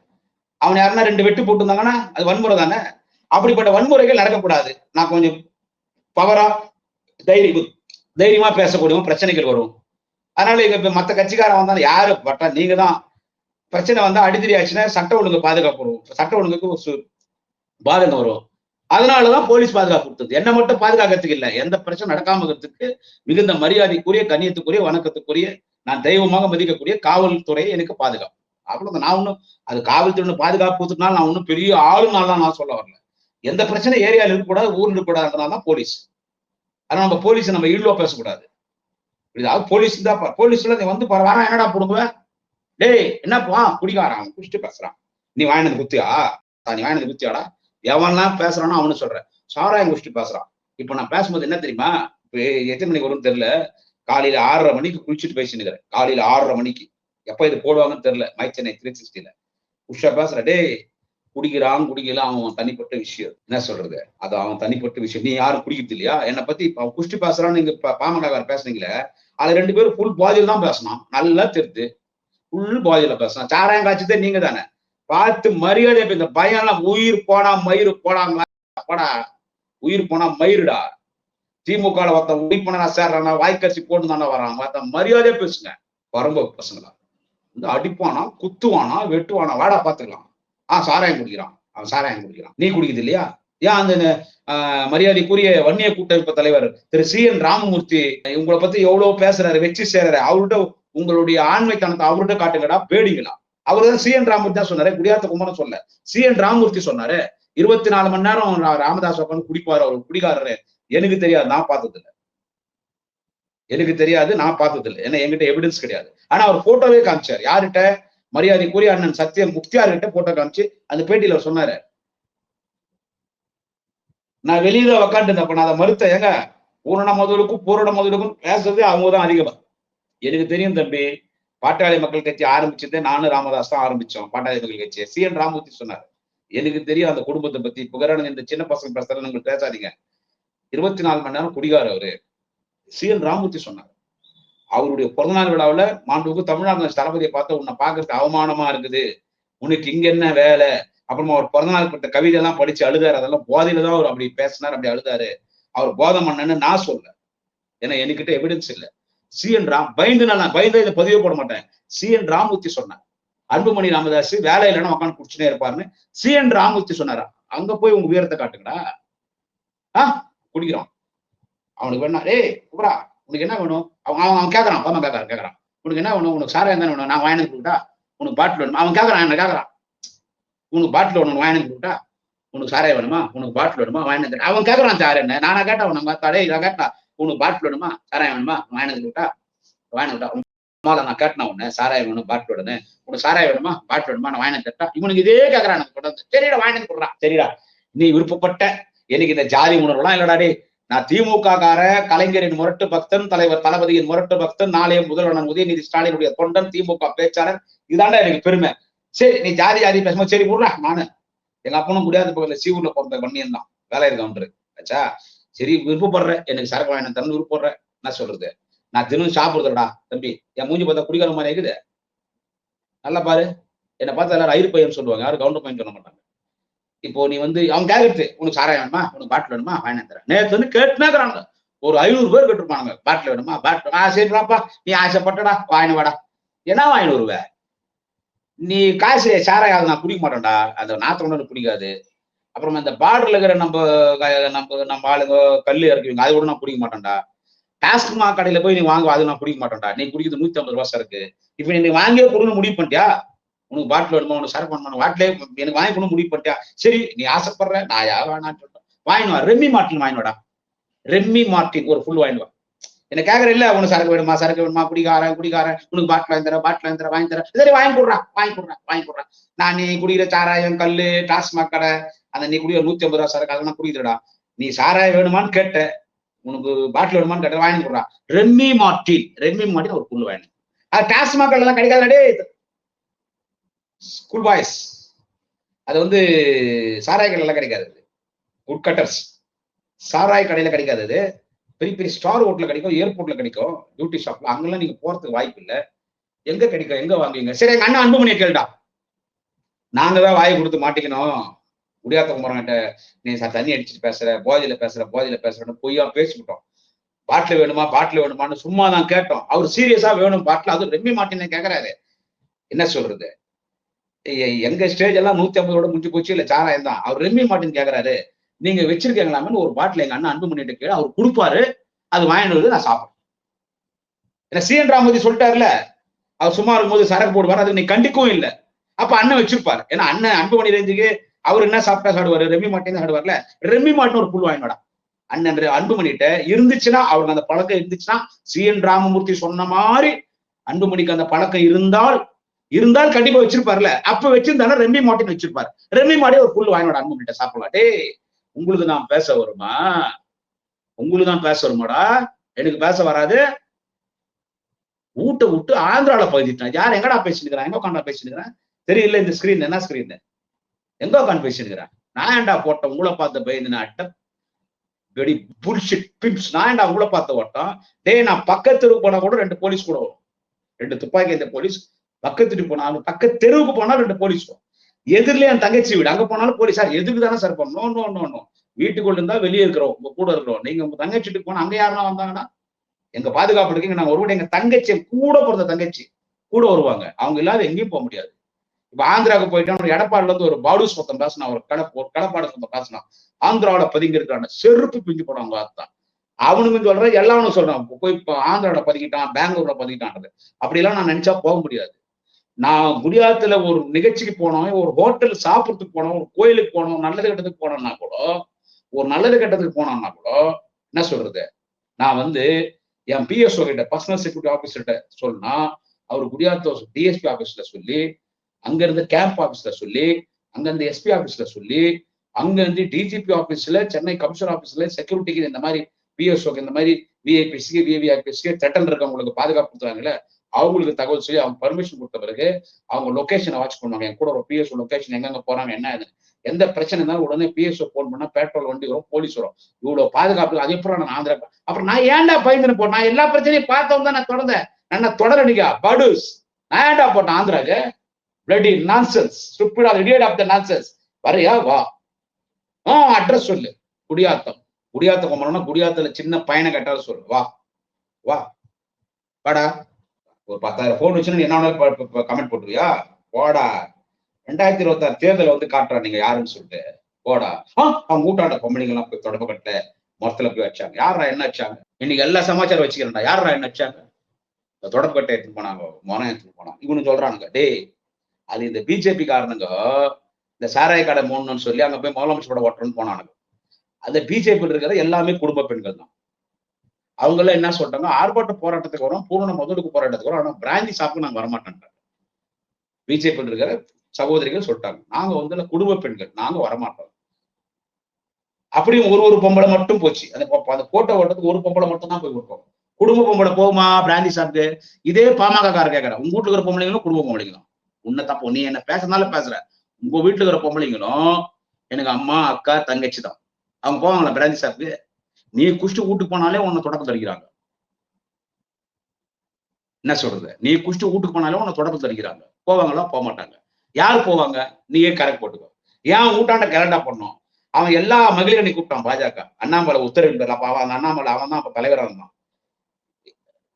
அவன் யாருன்னா ரெண்டு வெட்டு போட்டுருந்தாங்கன்னா அது வன்முறை தானே? அப்படிப்பட்ட வன்முறைகள் நடக்கக்கூடாது. நான் கொஞ்சம் பவரா தைரியம் தைரியமா பேசக்கூடிய பிரச்சனைகள் வரும். அதனால இங்க இப்ப மத்த கட்சிக்காரன் வந்தாலும் யாரு? பட்டா நீங்க தான். பிரச்சனை வந்தா அடித்தடி ஆச்சுன்னா சட்ட ஒழுங்கு பாதுகாப்பு வரும். சட்ட ஒழுங்குக்கு ஒரு பாதகம் வரும். அதனாலதான் போலீஸ் பாதுகாப்பு கொடுத்தது. என்ன மட்டும் பாதுகாக்கிறதுக்கு இல்லை எந்த பிரச்சனை நடக்காம இருக்கிறதுக்கு மிகுந்த மரியாதைக்குரிய கண்ணியத்துக்குரிய வணக்கத்துக்குரிய நான் தெய்வமாக மதிக்கக்கூடிய காவல்துறையை எனக்கு பாதுகாப்பு. அவ்வளவு நான் ஒன்றும் அது காவல்துறை பாதுகாப்பு கொடுத்ததுனால நான் ஒன்றும் பெரிய ஆளுநாள் நான் சொல்ல வரல. எந்த பிரச்சனை ஏரியாவில் இருக்கக்கூடாது ஊர் இருக்கக்கூடாதுன்றதுனால தான் போலீஸ். ஆனால் நம்ம போலீஸ் நம்ம இழுவா பேசக்கூடாது. இதாவது போலீஸ் தான் போலீஸ்ல நீ வந்து பரவாயில்ல வரான் என்னடா போடுவேன் டேய் என்னப்பா? குடிக்காரன் அவன் குடிச்சிட்டு பேசுறான். நீ வாங்கினது குத்தியா? தான் நீ வாங்கினது குத்தியாடா? எவன்லாம் பேசுறானோ அவனு சொல்றேன் சாராயம் குஷ்டி பேசுறான். இப்ப நான் பேசும்போது என்ன தெரியுமா? இப்ப எத்தனை மணிக்கு வரும்னு தெரியல. காலையில ஆறரை மணிக்கு குளிச்சுட்டு பேசினுக்கிறேன் காலையில ஆறரை மணிக்கு. எப்ப இது போடுவாங்கன்னு தெரியல. மை சென்னை த்ரீ சிக்ஸ்டில உஷா பேசுற டேய் குடிக்கிறான் குடிக்கலாம் அவன் தனிப்பட்ட விஷயம். என்ன சொல்றது? அது அவன் தனிப்பட்ட விஷயம். நீ யாரும் குடிக்கிறது இல்லையா? என்னை பத்தி இப்ப குஷ்டி பேசுறான்னு நீங்க பாமகாக்கார பேசுனீங்களே அதுல ரெண்டு பேரும் ஃபுல் பாதியில் தான் பேசணும் நல்லா தெரியுது. ஃபுல் பாதியில பேசணும் சாராயம் காய்ச்சதே நீங்க தானே பார்த்து மரியாதை இந்த பயம் உயிர் போனா மயிர் போடாங்களா போடா. உயிர் போனா மயிருடா. திமுக ல ஒருத்தன் உயிர் சேர்றானா வாய்க்கரிசி போட்டு தானே வரான். ஒருத்தன் மரியாதையா பேசுங்க. வரம்பு பசங்களா. இந்த அடிப்பானா குத்துவானா வெட்டுவானா வாடா பாத்துக்கலாம். ஆஹ் சாராயம் குடிக்கிறான். அவன் சாராயம் குடிக்கிறான். நீ குடிக்குது இல்லையா? ஏன் அந்த ஆஹ், மரியாதைக்குரிய வன்னிய கூட்டமைப்பு தலைவர் திரு சி என் ராமமூர்த்தி உங்களை பத்தி எவ்வளவு பேசுறாரு வெற்றி சேர்றாரு அவர்கிட்ட உங்களுடைய ஆண்மைத்தனத்தை அவர்கிட்ட காட்டுங்கடா பேடிங்களா அவர் தான் சி என் ராமூர்த்தி தான் சொன்னாரு. குடியாத்த குமரன் சொல்ல சி என் ராமமூர்த்தி சொன்னாரு. இருபத்தி நாலு மணி நேரம் ராமதாஸ் உட்காந்து குடிப்பாரு. அவர் குடிகாரரு. எனக்கு தெரியாது. நான் பார்த்தது இல்லை. எனக்கு தெரியாது. நான் பார்த்தது இல்லை. ஏன்னா என்கிட்ட எவிடன்ஸ் கிடையாது. ஆனா அவர் போட்டோவே காமிச்சார். யார்கிட்ட? மரியாதைக்குரிய அண்ணன் சத்தியம் முக்தியார் கிட்ட போட்டோ காமிச்சு அந்த பேட்டியில அவர் சொன்னாரு. நான் வெளியில உக்காந்து அப்ப நான் அதை மறுத்த ஏங்க பூரண முதலுக்கும் பூரண முதலுக்கும் பேசுறது அவங்க தான் அதிகமா. எனக்கு தெரியும் தம்பி. பாட்டாளி மக்கள் கட்சி ஆரம்பிச்சதே நானும் ராமதாஸ் தான் ஆரம்பிச்சோம் பாட்டாளி மக்கள் கட்சி சி என் ராமூர்த்தி சொன்னார் எனக்கு தெரியும் அந்த குடும்பத்தை பத்தி. புகரான இந்த சின்ன பசங்க பேசுறது நீங்கள் பேசாதீங்க. இருபத்தி நாலு மணி நேரம் குடிகார் அவரு. சி என் ராமூர்த்தி சொன்னார் அவருடைய பிறந்தநாள் விழாவுல மாண்புக்கு தமிழ்நாடு தளபதியை பார்த்து உன்னை பார்க்கறதுக்கு அவமானமா இருக்குது. உனக்கு இங்க என்ன வேலை? அப்புறமா அவர் பிறந்தநாள் பட்ட கவிதை எல்லாம் படிச்சு அழுதாரு. அதெல்லாம் போதையில தான் அவர் அப்படி பேசினார் அப்படி அழுதாரு. அவர் போதை மன்னன்னு நான் சொல்ல ஏன்னா என்கிட்ட எவிடன்ஸ் இல்ல. சி என் ராம் பயந்து நான் பயந்து இதை பதிவு போட மாட்டேன். சி என் ராமூர்த்தி சொன்னார். அன்புமணி ராமதாஸ் வேலை இல்லைன்னா உட்காந்து குடிச்சுனே இருப்பாருன்னு சி என் ராமூர்த்தி சொன்னாரா? அங்க போய் உங்க உயரத்தை காட்டுங்கடா. ஆ குடிக்கிறான் அவனுக்கு வேணா ஏய் குப்ரா உனக்கு என்ன வேணும்? அவன் அவன் அவன் கேட்கறான் பாமா கேட்கறான் கேட்கறான் உனக்கு என்ன வேணும்? உனக்கு சாராயம் தானே வேணும்? நான் வாங்கினு கொடுக்கட்டா? உனக்கு பாட்டில் வேணுமா? அவன் கேட்கறான் என்ன கேட்கறான் உனக்கு பாட்டில் வேணும் வாங்கினு கொடுக்கட்டா? உனக்கு சாராயம் வேணுமா? உனக்கு பாட்டில் வேணுமா? வாங்கினு தரேன். அவன் கேட்கறான் சார் என்ன? நானா கேட்டா உனக்கு மாத்தாடே இதை கேட்டா உனக்கு பாட்டில் வேணுமா சாராயம் வேணுமா? வாயினது விட்டா வாயினது விட்டா முதல்ல நான் கேட்டன உன்ன. சாராயம் வேணும் பாட்டில் உடனே உனக்கு சாராயம் வேணுமா? பாட்டில் வேணுமா நான் வாயினது தட்டா இவனுக்கு இதே கேட்கறான் எனக்கு கொண்டாந்து சரிடா வாயினது கொடுறான் சரிடா. நீ விருப்பப்பட்ட எனக்கு இந்த ஜாதி உணர்வுலாம் இல்லடா டே நான் திமுக கார கலைஞரின் முரட்டு பக்தன் தலைவர் தளபதியின் முரட்டு பக்தன் நாளைய முதல்வர் உதயநிதி ஸ்டாலினுடைய தொண்டன் திமுக பேச்சாளர். இதாண்டா எனக்கு பெருமை. சரி நீ ஜாதி ஜாதி பேசும்போது சரி விடுறா நானு. எங்க அப்பனும் முடியாத பக்கத்துல சீவூர்ல பிறந்த பண்ணியிருந்தான் தான். வேலை இருக்கவன்ரு ஆச்சா சரி விருப்பப்படுறேன் எனக்கு சரக்கு வாங்கின தரணும் விருப்பப்படுறேன் என்ன சொல்றது. நான் தினம் சாப்பிடுறதுடா தம்பி. என் மூஞ்சி பார்த்தா குடிக்கிற மாதிரி இருக்குது. நல்லா பாரு. என்னை பார்த்தா எல்லாரும் ஐயர் பையன் சொல்லுவாங்க. யாரும் கவுண்டர் பையன் சொல்ல மாட்டாங்க. இப்போ நீ வந்து அவன் கேட்கறது உனக்கு சாராயம் வேணுமா? உனக்கு பாட்டில் வேணுமா? வாங்கி தரேன். நேற்று வந்து கேட்டுனாக்குறாங்க ஒரு ஐநூறு பேர் கேட்டிருப்பாங்க பாட்டில் வேணுமா? பாட்டில் ஆ சரிடாப்பா நீ ஆசைப்பட்டடா வாங்கின வாடா. என்ன வாங்கினு வருவ? நீ காசு சாராயம் நான் குடிக்க மாட்டேன்டா. அந்த நாத்தோட பிடிக்காது அப்புறமா இந்த பார்டர்ல இருக்கிற நம்ம நம்ம நம்ம ஆளுங்க கல்லு இறக்குவீங்க. அது கூட நான் பிடிக்க மாட்டேன்டா. டாஸ்க்மா கடையில போய் நீ வாங்க அது நான் பிடிக்க மாட்டேன்டா. நீ குடிக்கிறது நூத்தி ஐம்பது ரூபா சரக்கு. இப்ப நீ வாங்கியே கொடுன்னு முடிவு பண்ணிட்டியா? உனக்கு பாட்டில் வேணுமா? உனக்கு சரக்கு வேணுமா? வாட்டிலே எனக்கு வாங்கி கொடுன்னு முடிவு பண்ணிட்டியா? சரி நீ ஆசைப்படுற நான் யா வேணான்னு சொல்றேன். வாங்கினுவா ரெம்மி மார்ட்டின் வாங்கினுவாடா ரெம்மி மார்ட்டின் ஒரு ஃபுல் வாங்கினுவா என்ன கேக்குற இல்ல உனக்கு சரக்கு வேணுமா? சரக்கு வேணுமா? குடிகாரன் குடிக்கார உனக்கு பாட்டில் வாங்கி தர பாட்டில் வாங்கி தரேன் வாங்கி தர சரி வாங்கி கொடுறா வாங்கி கொடுறேன் வாங்கி கொடுறேன் நான் நீ குடிக்கிற சாராயம் கல்லு டாஸ்மாக் கடை அந்த நீ குடிய நூத்தி ஐம்பது ரூபா சரக்கு அதெல்லாம் குடிக்கிறடா நீ சாராயம் வேணுமான்னு கேட்ட உனக்கு பாட்டில் வேணுமான்னு கேட்ட வாங்கி கொடுறா. ரெம்மி மார்ட்டின் ரெம்மி மார்டின் ஒரு புல்லு வாங்கி அது டாஸ்மாக் எல்லாம் கிடைக்காதே ஸ்கூல் பாய்ஸ் அது வந்து சாராய கடையில கிடைக்காது குட் கட்டர்ஸ் சாராய கடையில கிடைக்காது அது. பெரிய பெரிய ஸ்டார் ஹோட்டல கிடைக்கும் ஏர்போர்ட்ல கிடைக்கும் டியூட்டி ஷாப்ல அங்கெல்லாம் நீங்க போறதுக்கு வாய்ப்பு இல்லை. எங்க கிடைக்கும் எங்க வாங்குவீங்க? சரி எங்க அண்ணன் அன்புமணியை கேள்டா. நாங்க தான் வாய் கொடுத்து மாட்டிக்கணும். முடியாத குமரங்கிட்ட நீ சார் தண்ணி அடிச்சுட்டு பேசுற போதையில பேசுற போதையில பேசுறன்னு பொய்யா பேசிவிட்டோம் பாட்டில் வேணுமா? பாட்டில் வேணுமான்னு சும்மா தான் கேட்டோம். அவர் சீரியஸா வேணும் பாட்டில் அதுவும் ரெம்மி மாட்டின்னு கேக்குறாரு. என்ன சொல்றது? எங்க ஸ்டேஜ் எல்லாம் நூத்தி ஐம்பதோட முடிஞ்சு போச்சு இல்ல சாராயம் தான். அவர் ரெம்மி மாட்டின்னு கேக்குறாரு. நீங்க வச்சிருக்கீங்களாமேன்னு ஒரு பாட்டில் எங்க அண்ணன் அன்பமணின்னு கேட்டு அவர் கொடுப்பாரு. அது வாங்கிட்டு வந்து நான் சாப்பிடுறேன். ஏன்னா சிஎன் ராமதி சொல்லிட்டாருல? அவர் சும்மா இருக்கும்போது சரக்கு போடுவார். அதுக்கு நீ கண்டிக்கவும் இல்லை. அப்ப அண்ணன் வச்சிருப்பாரு. ஏன்னா அண்ணன் அன்பு மணி ரேஞ்சுக்கு அவர் என்ன சாப்பிட்டா சாடுவாரு ரெம்மி மாட்டின்னு சாடுவார்ல ரெம்மி மாட்டுன்னு ஒரு புல் வாங்கினோடா. அண்ணன் அன்புமணிட்ட இருந்துச்சுன்னா அவருக்கு அந்த பழக்கம் இருந்துச்சுன்னா சி என் ராமமூர்த்தி சொன்ன மாதிரி அன்புமணிக்கு அந்த பழக்கம் இருந்தால் இருந்தால் கண்டிப்பா வச்சிருப்பார்ல. அப்ப வச்சிருந்தாலும் ரெம்மி மாட்டின்னு வச்சிருப்பாரு. ரெம்மி மாடி ஒரு புல் வாங்கினோட அன்புமணிட்ட சாப்பிடலாட்டே உங்களுக்கு தான் பேச வருமா? உங்களுக்கு தான் பேச வருமாடா? எனக்கு பேச வராது. ஊட்ட விட்டு ஆந்திரால பகுதிட்டான். யார் எங்கடா பேசினுக்கிறான் எங்க உட்காந்தா பேசிட்டு இருக்கிறேன்? தெரியல இந்த ஸ்கிரீன் என்ன ஸ்கிரீன் எங்க உட்காந்து பேசினுக்கிறான் நான் ஏன்டா போட்டேன்? உங்களை பார்த்து பயந்து நாட்டம் வெடி புல்ஷிட் பிம்ஸ் நான் ஏன்டா உங்களை பார்த்த ஓட்டம்? டேய் நான் பக்கத்து தெருவுக்கு போனா கூட ரெண்டு போலீஸ் கூட வரும். ரெண்டு துப்பாக்கி இந்த போலீஸ் பக்கத்துட்டு போனாலும் பக்கத்து தெருவுக்கு போனாலும் ரெண்டு போலீஸ் வரும். எதிரிலே என் தங்கச்சி வீடு. அங்க போனாலும் போலீஸ் சார் எதுக்கு தானே சார் போனோம் நோ நோ நோ நோ வீட்டுக்குள்ள இருந்தா வெளியே இருக்கிறோம். உங்க கூட இருக்கிறோம். நீங்க உங்க தங்கச்சி வீட்டுக்கு போனா அங்க யாரெல்லாம் வந்தாங்கன்னா? எங்க பாதுகாப்பு இருக்கீங்க. நாங்க ஒருவேளை எங்க தங்கச்சி கூட பிறந்த தங்கச்சி கூட வருவாங்க. அவங்க இல்லாத எங்கேயும் போக முடியாது. இப்ப ஆந்திராவுக்கு போயிட்டா ஒரு எடப்பாடுல இருந்து ஒரு பாடு சொத்தம் பேசினா ஒரு கடப் ஒரு கடப்பாடு சொத்தம் பேசினா ஆந்திராவில பதுங்கி இருக்கான செருப்பு பிஞ்சு போடுவாங்க அதான் அவனுங்க சொல்றேன் எல்லாரும் சொல்றான் போய் இப்ப ஆந்திராவில பதுக்கிட்டான் பெங்களூர்ல பதுக்கிட்டான்றது. அப்படிலாம் நான் நினைச்சா போக முடியாது. நான் குடியாத்துல ஒரு நிகழ்ச்சிக்கு போனோம் ஒரு ஹோட்டல் சாப்பிட்றதுக்கு போனோம் ஒரு கோயிலுக்கு போனோம் நல்லது கெட்டதுக்கு போனோம்னா கூட ஒரு நல்லது கெட்டதுக்கு போனோம்னா கூட என்ன சொல்றது? நான் வந்து என் பிஎஸ்ஓ கிட்ட பர்சனல் செக்யூரிட்டி ஆஃபீஸர்கிட்ட சொன்னா அவர் குடியாத்த டிஎஸ்பி ஆஃபீஸ்ல சொல்லி அங்க இருந்து கேம்ப் ஆபீஸ்ல சொல்லி அங்க இருந்து எஸ்பி ஆபீஸ்ல சொல்லி அங்க இருந்து டிஜிபி ஆபீஸ்ல சென்னை கமிஷனர் ஆபீஸ்ல செக்யூரிட்டிக்கு இந்த மாதிரி பிஎஸ்ஓக்கு இந்த மாதிரி விஐபிஸ்க்கு விவிஐபிஸ்க்கு திட்டம் இருக்கவங்களுக்கு பாதுகாப்பு கொடுத்தாங்கல்ல அவங்களுக்கு தகவல் சொல்லி அவங்க பர்மிஷன் கொடுத்த பிறகு அவங்க லொக்கேஷனை வாட்ச் பண்ணுவாங்க. என் கூட ஒரு பிஎஸ்ஓ லொக்கேஷன் எங்கெங்க போறாங்க என்ன இது எந்த பிரச்சனை இருந்தாலும் உடனே பிஎஸ்ஓ போன் பண்ணா பெட்ரோல் வண்டி வரும் போலீஸ் வரும். இவ்வளவு பாதுகாப்பு அது எப்படி நான் ஆந்திரா அப்புறம் நான் ஏன்டா பயந்துன்னு போறேன்? நான் எல்லா பிரச்சனையும் பார்த்தவங்க தான் நான் தொடர்ந்தேன். நான் தொடரணிக்கா படுஸ். நான் ஏன்டா போட்டேன்? ஆந்திராக்கு? Bloody nonsense stupid of idiot of the nonsense வரையா வா. ஆ அட்ரஸ் சொல்லு. குடியாத்தம். குடியாத்தம் குமரனா குடியாத்துல சின்ன பையனை கட்டாலும் சொல்லு. வா. வா. வாடா. ஒரு பத்தாயிரம் ஃபோன் வச்சுன்னு என்ன வேணாலும் கமெண்ட் போட்டுருவியா? போடா ரெண்டாயிரத்தி இருபத்தாறு தேர்தல் வந்து காட்டுறா நீங்க யாருன்னு சொல்லிட்டு. போடா அவங்க கூட்டாண்ட பொம்பளைங்கெல்லாம் போய் தொடர்பு கட்ட மரத்துல போய் வச்சாங்க யாரா என்ன வச்சாங்க இன்னைக்கு எல்லா சமாச்சாரம் வச்சுக்கிறேன்டா. யாரா என்ன வச்சாங்க தொடர்பு கட்ட எடுத்துட்டு போனாங்க. மரம் எடுத்துட்டு போனாங்க. இவனு சொல்றானுங்க டேய் அது இந்த பிஜேபி காரணங்க இந்த சாராய கடை மூணுன்னு சொல்லி அங்க போய் முதலமைச்சர் கூட ஓட்டுறோம்னு போனானுங்க. அந்த பிஜேபி இருக்கிற எல்லாமே குடும்ப பெண்கள் தான். அவங்க எல்லாம் என்ன சொல்றாங்க ஆர்ப்பாட்ட போராட்டத்துக்கு வரும் பூரண முதலுக்கு போராட்டத்துக்கு வரும் ஆனா பிராந்தி சாப்பிட்டு நாங்க வரமாட்டோம் பிஜேபி இருக்கிற சகோதரிகள் சொல்லிட்டாங்க நாங்க வந்து குடும்ப பெண்கள் நாங்க வரமாட்டோம். அப்படியும் ஒரு ஒரு பொம்பளை மட்டும் போச்சு. அந்த அந்த போட்டோ ஓட்டத்துக்கு ஒரு பொம்பளை மட்டும் தான் போய் கொடுப்போம். குடும்ப பொம்பளை போகுமா பிராந்தி சாப்பிட்டு? இதே பாமக கார கேட்கறேன் உங்க வீட்டுக்கு இருக்கிற பொம்பளைங்களும் குடும்ப பொம்பளைங்களும் உன்னை தப்பு நீ என்ன பேசுறதுனால பேசுற. உங்க வீட்டுல இருக்கிற பொம்பளைங்களும் எனக்கு அம்மா அக்கா தங்கச்சி தான். அவங்க போவாங்களா பிராந்தி சாப்பிட்டு நீ குஷ்டு வீட்டுக்கு போனாலே உன்னை தொடக்கம் தடிக்கிறாங்க. என்ன சொல்றது? நீ குஷ்டு வீட்டுக்கு போனாலே உன்னை தொடக்கம் தடிக்கிறாங்க. போவாங்களா? போக மாட்டாங்க யார் போவாங்க? நீயே கரெக்ட் போட்டுக்கோ. ஏன் வீட்டாண்ட கரண்டா பண்ணோம் அவன் எல்லா மகளிரும் நீ கூப்பிட்டான் பாஜக. அண்ணாமலை உத்தரவின் பேர்ல. அப்ப அவன் அந்த அண்ணாமலை அவன் தான் அப்ப தலைவராக இருந்தான்.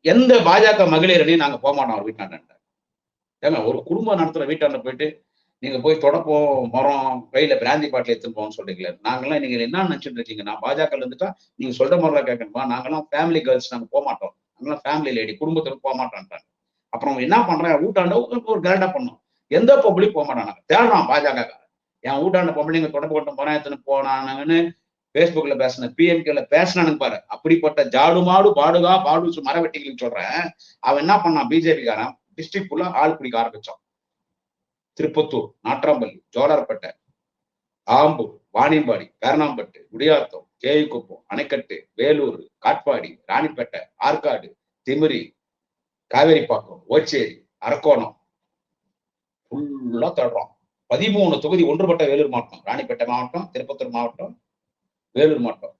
எந்த பாஜக மகளிரனையும் நாங்க போக மாட்டோம் அவர் வீட்டாண்ட. ஏங்க ஒரு குடும்பம் நடத்துற வீட்டாண்ட போயிட்டு நீங்க போய் தொடப்போம் மரம் கையில பிராந்தி பாட்டில் எடுத்துன்னு போவோம்னு சொல்றீங்களே நாங்கெல்லாம் நீங்க என்ன நினைச்சிட்டு இருக்கீங்க? நான் பாஜக இருந்துட்டா நீங்க சொல்ற மாதிரிலாம் கேட்கணுமா? நாங்கெல்லாம் ஃபேமிலி கேர்ள்ஸ் நாங்க போக மாட்டோம். நாங்கெல்லாம் ஃபேமிலி லேடி குடும்பத்துல போக மாட்டோம்ன்றாங்க. அப்புறம் என்ன பண்றான்? வீட்டாண்ட ஒரு கிராண்டா பண்ணும். எந்த பொம்பளையும் போக மாட்டாங்க தேடுறான் பாஜக என் வீட்டாண்ட பொம்பளைங்க தொடப்பு கொண்டு போனா எத்தனை போனானுங்கன்னு பேஸ்புக்ல பேசின பிஎம்கேல பேசினானுங்க பாரு. அப்படிப்பட்ட ஜாடு மாடு பாடுகா பாடு மரவெட்டிகளுக்கு சொல்றேன். அவன் என்ன பண்ணான்? பிஜேபிக்காரன் டிஸ்ட்ரிக்ட் ஃபுல்லா ஆள் பிடிக்க ஆரம்பிச்சோம் திருப்பத்தூர் நாட்ராம்பள்ளி ஜோலார்பேட்டை ஆம்பூர் வாணியம்பாடி பேரணாம்பட்டு குடியாத்தம் கேவிக்குப்பம் அணைக்கட்டு வேலூர் காட்பாடி ராணிப்பேட்டை ஆற்காடு திமிரி காவேரிப்பாக்கம் ஓச்சேரி அரக்கோணம். ஃபுல்லா தொடர்றோம் பதிமூணு தொகுதி ஒன்றுபட்ட வேலூர் மாவட்டம். ராணிப்பேட்டை மாவட்டம் திருப்பத்தூர் மாவட்டம் வேலூர் மாவட்டம்.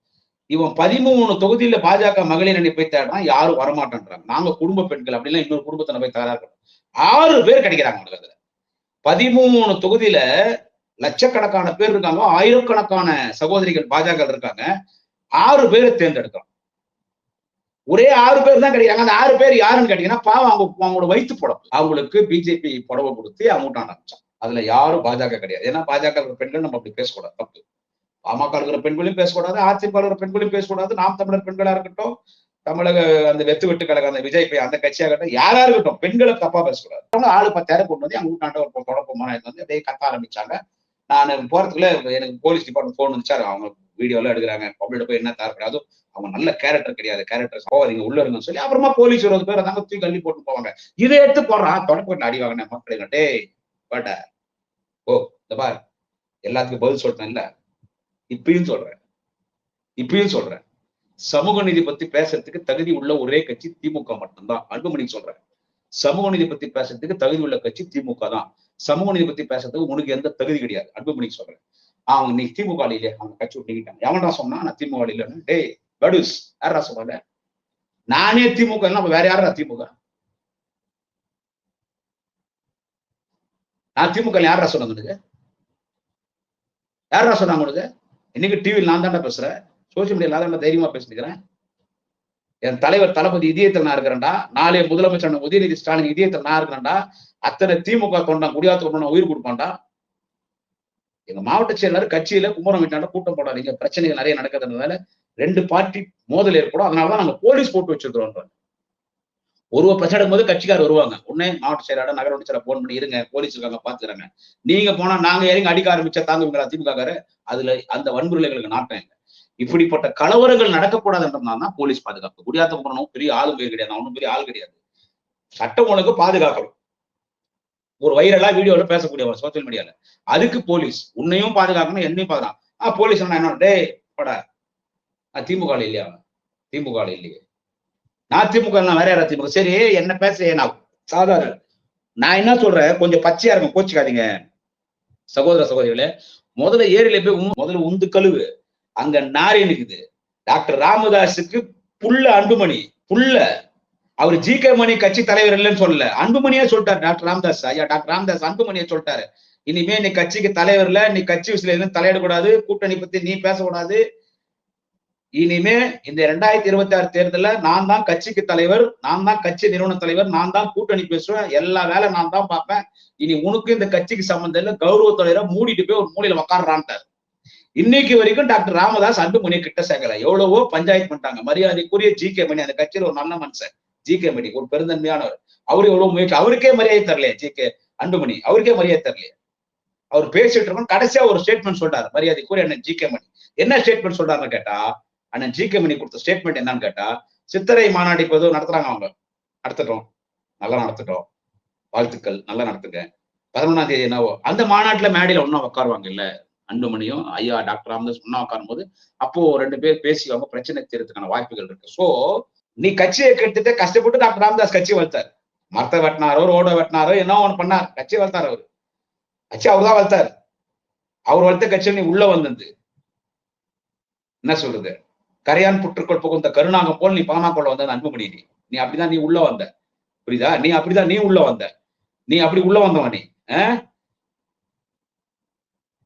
இவன் பதிமூணு தொகுதியில பாஜக மகளிர் அணி போய் தேடுறான் யாரும் வரமாட்டேன்றாங்க. நாங்க குடும்ப பெண்கள் அப்படிலாம் இன்னொரு குடும்பத்தின போய் தயாரா ஆறு பேர் கிடைக்கிறாங்க உங்களுக்கு அதுல பதிமூணு தொகுதியில லட்சக்கணக்கான பேர் இருக்காங்க ஆயிரக்கணக்கான சகோதரிகள் பாஜக இருக்காங்க. ஆறு பேரை தேர்ந்தெடுக்கிறோம். ஒரே ஆறு பேர் தான் கிடைக்கிறாங்க. அந்த ஆறு பேர் யாருன்னு கேட்டீங்கன்னா பாவம் அவங்க அவங்களோட வயிற்று புடவை அவங்களுக்கு பிஜேபி புடவை கொடுத்து அவங்க ஆரம்பிச்சான். அதுல யாரும் பாஜக கிடையாது. ஏன்னா பாஜக பெண்கள் நம்ம அப்படி பேசக்கூடாது. தப்பு. பாமக இருக்கிற பெண்களையும் பேசக்கூடாது அதிமுக இருக்கிற பெண்களையும் பேசக்கூடாது நாம் தமிழர் பெண்களா இருக்கட்டும் தமிழக அந்த வெத்து வெட்டு கழக அந்த விஜய் போய் அந்த கட்சியாகட்டும் யாரா இருக்கட்டும் பெண்களை தப்பா பேசக்கூடாது. அவங்க ஆளு பத்தாயிரம் கொண்டு வந்து அவங்க வீட்டாண்ட ஒரு குழப்பமான வந்து அப்படியே கத்த ஆரம்பிச்சாங்க. நான் போறதுக்குள்ள எனக்கு போலீஸ் டிபார்ட்மெண்ட் போன் வந்துச்சாரு அவங்க வீடியோ எல்லாம் எடுக்கிறாங்க பப்ளிக் போய் என்ன தரப்படாது அதுவும் அவங்க நல்ல கேரக்டர் கிடையாது கேரக்டர் போவாதீங்க உள்ள இருங்கன்னு சொல்லி அப்புறமா போலீஸ் ஒரு பேர் அதாங்க தூக்கி கல்வி போட்டு போவாங்க. இதை எடுத்து போடுறான் தொடக்க அடி வாங்கினேன் மக்களுங்க டேய் பாட்ட ஓ இந்த பார் எல்லாத்துக்கும் பதில் சொல்றேன் இல்ல இப்பயும் சொல்றேன். இப்பயும் சொல்றேன். சமூக நீதி பத்தி பேசுறதுக்கு தகுதி உள்ள ஒரே கட்சி திமுக மட்டும்தான். அன்புமணி சொல்றேன் சமூக நீதி பத்தி பேசுறதுக்கு தகுதி உள்ள கட்சி திமுக தான். சமூக நீதி பத்தி பேசுறதுக்கு உனக்கு எந்த தகுதி கிடையாது. அன்புமணி சொல்றேன் அவங்க நீ திமுக இல்லையே அவங்க கட்சி விட்டு நீக்கிட்டாங்க. எவன்டா சொன்னா நான் திமுக இல்லைன்னு. டேய் படுஸ் யாரா சொன்னாங்க? நானே திமுக அப்ப வேற யாரா திமுக? நான் திமுக யாரா சொன்னாங்க உனக்கு? யாரா சொன்னாங்க உனக்கு? இன்னைக்கு டிவியில் நான் தாண்டா பேசுறேன். சோசியல் மீடியா நான் தாண்டா தைரியமா பேசிக்கிறேன் என் தலைவர் தளபதி இதயத்தில் நான் இருக்கிறேன்டா. நாளைய முதலமைச்சர் உதயநிதி ஸ்டாலின் இதயத்தில் நான் இருக்கிறேன்டா. அத்தனை திமுக தொண்டன் குடியாத்த தொண்டன் உயிர் கொடுப்பான்டா. எங்க மாவட்ட செயலர் கட்சியில கும்பரம் வீட்டாண்ட கூட்டம் போடாதீங்க. பிரச்சனைகள் நிறைய நடக்கிறதுனால ரெண்டு பார்ட்டி மோதல் ஏற்படும். அதனாலதான் நாங்க போலீஸ் போட்டு வச்சிருக்கிறோம் ஒரு பிரச்சனை போது கட்சிக்கார் வருவாங்க. உடனே மாவட்ட செயலாளர் நகர அமைச்சரை போன் பண்ணி இருங்க போலீஸ் இருக்காங்க பாத்துக்கிறாங்க. நீங்க போனா நாங்க இறங்கி அடிக்க ஆரம்பிச்சா தாங்குவீங்களா திமுக அதுல அந்த வன்முறைகளுக்கு நாட்டம் இப்படிப்பட்ட கலவரங்கள் நடக்கக்கூடாதுன்றதுனால போலீஸ் பாதுகாப்பு. குடியாத்த போனோம் பெரிய ஆளு பேர் கிடையாது அவனும் பெரிய ஆள் கிடையாது. சட்டம் ஒழுங்கு பாதுகாக்கணும். ஒரு வைரலா வீடியோல பேசக்கூடியவர் சோசியல் மீடியால அதுக்கு போலீஸ் உன்னையும் பாதுகாக்கணும் என்னையும் பாதுகாக்கணும். ஆஹ் போலீஸ் என்ன டே படா திமுக இல்லையா? திமுக இல்லையே. நான் திமுக வேற யாரா சரி என்ன பேச நான் சாதாரண. நான் என்ன சொல்றேன்? கொஞ்சம் பச்சையா இருக்கும் கோச்சிக்காதீங்க. சகோதர சகோதரிகளே முதல்ல ஏரியில போய் முதல்ல உந்து கழுவு. அங்க நாரி நிற்குது டாக்டர் ராமதாஸுக்கு புல்ல அன்புமணி. புல்ல அவர் ஜி கே மணி கட்சி தலைவர் இல்லைன்னு சொல்லல. அன்புமணியே சொல்லிட்டாரு. டாக்டர் ராமதாஸ் ஐயா டாக்டர் ராமதாஸ் அன்புமணியை சொல்லிட்டாரு. இனிமே நீ கட்சிக்கு தலைவர் இல்ல நீ கட்சி விஷயம் எதுவும் தலையிடக்கூடாது. கூட்டணி பத்தி நீ பேசக்கூடாது. இனிமே இந்த ரெண்டாயிரத்தி இருபத்தி ஆறு தேர்தலில் நான் தான் கட்சிக்கு தலைவர் நான் தான் கட்சி நிறுவன தலைவர் நான் தான் கூட்டணி பேசுவேன் எல்லா வேலை நான் தான் பார்ப்பேன். இனி உனக்கு இந்த கட்சிக்கு சம்பந்தம் இல்லை கௌரவ தலைவரை மூடிட்டு போய் ஒரு மூலையில உக்காடுறான்ட்டார் இன்னைக்கு வரைக்கும் டாக்டர் ராமதாஸ் அன்புமணி கிட்ட சேர்க்கல. எவ்வளவோ பஞ்சாயத்து பண்ணிட்டாங்க. மரியாதைக்குரிய ஜி கே மணி அந்த கட்சியில் ஒரு நல்ல மனுஷன் ஜி கே மணி ஒரு பெருந்தன்மையானவர். அவரு எவ்வளவு முயற்சி அவருக்கே மரியாதை தரலையே ஜி கே அன்புமணி அவருக்கே மரியாதை தரலையே. அவர் பேசிட்டு இருக்கோம் கடைசியா ஒரு ஸ்டேட்மெண்ட் சொல்றாரு மரியாதைக்குரிய என்ன ஜி கே மணி. என்ன ஸ்டேட்மெண்ட் சொல்றாருன்னு கேட்டா அண்ணன் ஜி கே மணி கொடுத்த ஸ்டேட்மெண்ட் என்னன்னு கேட்டா சித்தரை மாநாடு இப்போ ஏதோ நடத்துறாங்க அவங்க. நடத்தட்டும். நல்லா நடத்தட்டும். வாழ்த்துக்கள். நல்லா நடத்துங்க. பதினொன்னாம் தேதி என்னவோ. அந்த மாநாட்டுல மேடையில ஒன்னா உட்காருவாங்க இல்ல அன்புமணியும் ஐயா டாக்டர் ராமதாஸ் ஒன்னா உட்காரும் போது அப்போ ரெண்டு பேர் பேசி பிரச்சனை தீர்றதுக்கான வாய்ப்புகள் இருக்கு. சோ நீ கட்சியை கெடுத்துட்டு கஷ்டப்பட்டு டாக்டர் ராமதாஸ் கட்சி வளர்த்தார். மரத்தை வெட்டினாரோ ரோட வெட்டினாரோ என்ன ஒன்று பண்ணார்? கட்சி வளர்த்தார் அவரு. கட்சி அவர் தான் வளர்த்தார். அவர் வளர்த்த கட்சி நீ உள்ள வந்தது என்ன சொல்றது? கரையான் புற்றுக்குள் புகுந்த கருணாகம் போல் நீ பாமகல வந்த அன்புமணி நீ. நீ அப்படிதான் நீ உள்ள வந்த. புரியுதா? நீ அப்படிதான் நீ உள்ள வந்த. நீ அப்படி உள்ள வந்தவன் நீ.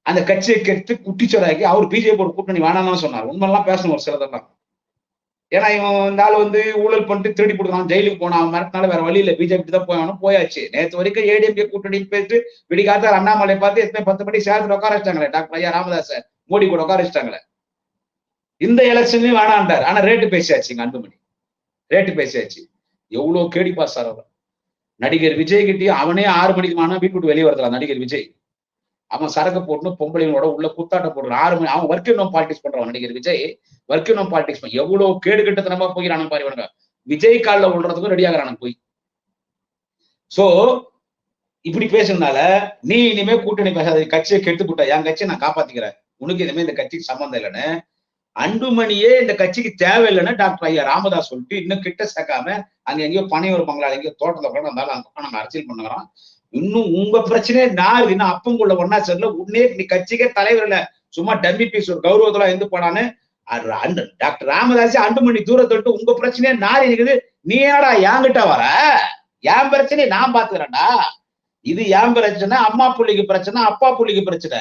அந்த கட்சியை கெடுத்து குட்டிச்சோராக்கி அவர் பிஜேபி ஒரு கூட்டணி வேணாம்னு சொன்னார். உண்மையெல்லாம் பேசணும் ஒரு சிலதெல்லாம் ஏன்னா இவன் இந்த ஆள் வந்து ஊழல் பண்ணிட்டு திருடி கொடுக்கலாம் ஜெயிலுக்கு போனான். அவன் வேற வழி இல்லை. பிஜேபி தான் போயானும் போயாச்சு. நேற்று வரைக்கும் ஏடிஎம்கே கூட்டணி பேசிட்டு விடிகாத்தார் அண்ணாமலை பார்த்து எத்தனை பத்து மணி சேர்த்து உட்கார வச்சிட்டாங்களே டாக்டர் ஐயா ராமதாஸ் மோடி கூட உட்கார வச்சிட்டாங்களே. இந்த எலெக்ஷன்லயும் வேணான்றார் ஆனா ரேட்டு பேசியாச்சுங்க அன்புமணி. ரேட்டு பேசியாச்சு. எவ்வளவு கேடி சார் அவர். நடிகர் விஜய் கிட்டயும் அவனே ஆறு மணிக்கு மானா வீட்டு விட்டு வெளியே வரலாம் நடிகர் விஜய். அவன் சரக்கு போட்டு பொம்பளைங்களோட உள்ள குத்தாட்ட போடுறான் ஆறு மணி அவன் ஒர்க் நோ பாலிடிக்ஸ் பண்றான் நடிகர் விஜய். ஒர்க் நோ பாலிடிக்ஸ் எவ்வளவு கேடு கட்டத்தனமா போகிறானு பாருவானுங்க விஜய் காலில் விழுறதுக்கும் ரெடி ஆகிறான் போய். சோ இப்படி பேசுறதுனால நீ இனிமே கூட்டணி பேசாத கட்சியை கெடுத்து போட்ட. என் கட்சியை நான் காப்பாத்திக்கிறேன். உனக்கு இனிமே இந்த கட்சிக்கு சம்மந்தம் இல்லைன்னு அன்புமணியே இந்த கட்சிக்கு தேவையில்லைன்னு டாக்டர் ஐயா ராமதாஸ் சொல்லிட்டு இன்னும் கிட்ட சேர்க்காம அங்க எங்கேயோ பனையூர் பங்களா எங்கேயோ தோட்டத்தை கூட இருந்தாலும் அங்க நாங்க அரசியல் பண்ணுறோம். இன்னும் உங்க பிரச்சனையே நான் இன்னும் அப்பங்குள்ள ஒன்னா சேர்ல உன்னே நீ கட்சிக்கே தலைவர் இல்ல. சும்மா டம்மி பீஸ் ஒரு கௌரவத்துல இருந்து போனான்னு டாக்டர் ராமதாஸ் அண்டுமணி தூரத்தை விட்டு உங்க பிரச்சனையே நான் இருக்குது. நீ ஏடா என்கிட்ட வர? என் பிரச்சனையை நான் பாத்துக்கிறேன்டா. இது என் பிரச்சனை அம்மா புள்ளிக்கு பிரச்சனை அப்பா புள்ளிக்கு பிரச்சனை.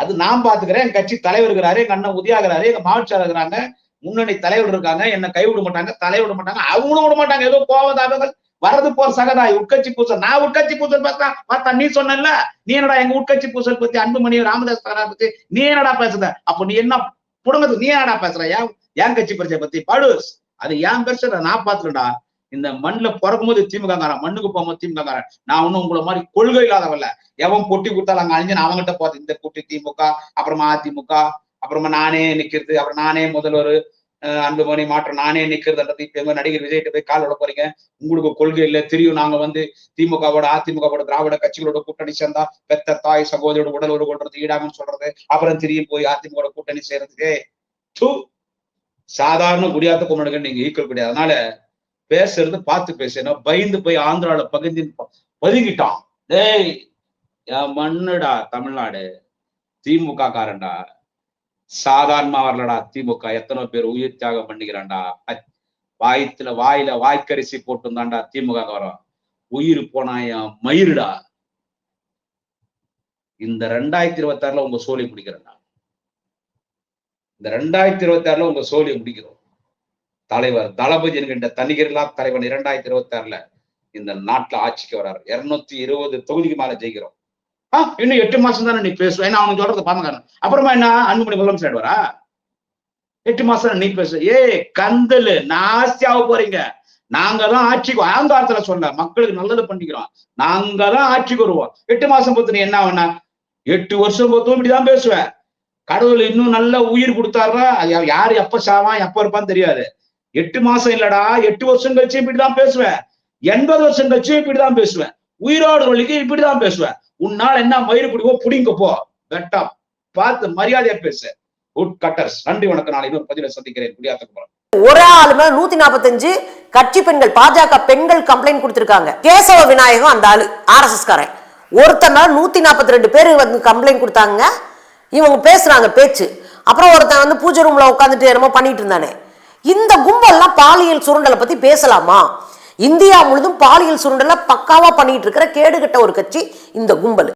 அது நான் பாத்துக்கிறேன். என் கட்சி தலைவர் இருக்கிறாரு எங்க அண்ணன் உதயாகிறாரு எங்க மாவட்ட இருக்கிறாங்க. முன்னணி தலைவர் இருக்காங்க என்ன கைவிட மாட்டாங்க தலை விட மாட்டாங்க அவங்களும் விட மாட்டாங்க. ஏதோ கோவதாபங்கள் வரது போற சகதாய் உட்கட்சி பூசல். நான் உட்கட்சி பூசல் பேசுறேன் பார்த்தா நீ சொன்னல நீ என்னடா எங்க உட்கட்சி பூசல் பத்தி அன்புமணி ராமதாஸ் தாரா பத்தி நீ என்னடா பேசுற? அப்ப நீ என்ன புடுங்கது நீ என்னடா பேசுற? ஏன் என் கட்சி பிரச்சனை பத்தி? படுஸ். அது ஏன் பிரச்சனை நான் பாத்துக்கடா இந்த மண்ணுல பிறக்கும் போது திமுகங்காரன் மண்ணுக்கு போகும்போது திமுகங்காரன் நான் ஒண்ணும் உங்களை மாதிரி கொள்கை இல்லாதவல்ல எவன் பொட்டி கொடுத்தாலும் அங்க அழிஞ்சு நான் அவங்ககிட்ட போறது இந்த கூட்டி திமுக அப்புறமா அதிமுக அப்புறமா நானே நிக்கிறது அப்புறம் நானே முதல்வர் அஹ் அன்புமணி மாற்றம் நானே நிக்கிறதுன்றது. இப்ப எங்க நடிகர் விஜய்கிட்ட போய் கால் விட போறீங்க. உங்களுக்கு கொள்கை இல்ல தெரியும். நாங்க வந்து திமுகவோட அதிமுகவோட திராவிட கட்சிகளோட கூட்டணி சேர்ந்தா பெத்த தாய் சகோதரியோட உடல் ஒரு கொள்றது ஈடாமன்னு சொல்றது. அப்புறம் திரும்பி போய் அதிமுக கூட்டணி சேர்றதுக்கு சாதாரண குடியாத்த குமரனுக்கு நீங்க ஈக்குவல் கிடையாது. அதனால பேசுறது பார்த்து பேசணும் பயந்து போய் ஆந்திரால பகுதி பதுங்கிட்டான். டேய் என் மண்ணுடா தமிழ்நாடு. திமுக காரன்டா. சாதாரணமா வரலடா திமுக. எத்தனை பேர் உயிர் தியாகம் பண்ணிக்கிறான்டா. வாயத்துல வாயில வாய்க்கரிசி போட்டுந்தான்டா திமுக காரம் உயிர் போனா என் மயிருடா. இந்த ரெண்டாயிரத்தி இருபத்தி ஆறுல உங்க சோழி பிடிக்கிறேன்டா இந்த ரெண்டாயிரத்தி இருபத்தி ஆறுல உங்க சோழியை பிடிக்கிறோம் தலைவர் தளபதி என்கின்ற தனிகரில்லா தலைவன் இரண்டாயிரத்தி இருபத்தி ஆறுல இந்த நாட்டுல ஆட்சிக்கு வர்றாரு. இருநூத்தி இருபது தொகுதிக்கு மேல ஜெயிக்கிறோம். ஆஹ் இன்னும் எட்டு மாசம் தானே நீ பேசுவ ஏன்னா அவனுக்கு சொல்றது பாமகாரன் அப்புறமா என்ன? அன்புமணி முதலமைச்சர் ஆயிடுவாரா? எட்டு மாசம் நீ பேசு. ஏய் கந்தலு நாஸ்தியாக போறீங்க. நாங்க தான் ஆட்சிக்கு ஆங்காரத்துல சொன்ன மக்களுக்கு நல்லது பண்ணிக்கிறோம். நாங்க தான் ஆட்சிக்கு வருவோம். எட்டு மாசம் பொறுத்து நீ என்ன வேணா? எட்டு வருஷம் பொறுத்தும் இப்படிதான் பேசுவேன். கடவுள் இன்னும் நல்ல உயிர் கொடுத்தாருன்னா யாரு எப்ப சாவான் எப்ப இருப்பான்னு தெரியாது. எட்டு மாசம் இல்லடா எட்டு வருஷம் கழிச்சு இப்படிதான் பேசுவேன். எண்பது வருஷம் கழிச்சு இப்படிதான் பேசுவேன். உயிரோடு வழிக்கு இப்படிதான் பேசுவேன். உன்னால் என்ன மயிறு பிடிவோ புடிங்க போ. வெட்டா பார்த்து மரியாதையா பேசு. குட் கட்டர்ஸ் நன்றி வணக்கம். நாளை இன்னொரு பதில சந்திக்கிறேன். குடியாத்தக்கு ஒரு ஆளுமே நூத்தி நாற்பத்தஞ்சு கட்சி பெண்கள் பாஜக பெண்கள் கம்ப்ளைண்ட் கொடுத்திருக்காங்க. கேசவ விநாயகம் அந்த ஆளு ஆர்எஸ்எஸ் காரன். ஒருத்தனால நூத்தி நாற்பத்தி ரெண்டு பேர் வந்து கம்ப்ளைண்ட் கொடுத்தாங்க. இவங்க பேசுறாங்க பேச்சு. அப்புறம் ஒருத்தன் வந்து பூஜை ரூம்ல உட்காந்துட்டு என்னமோ பண்ணிட்டு இருந்தானே. இந்த கும்பல்லாம் பாலியல் சுருண்டலை பத்தி பேசலாமா? இந்தியா முழுதும் பாலியல் சுருண்டலை பக்காவா பண்ணிட்டு இருக்கிற கேடுகட்ட ஒரு கட்சி இந்த கும்பல்.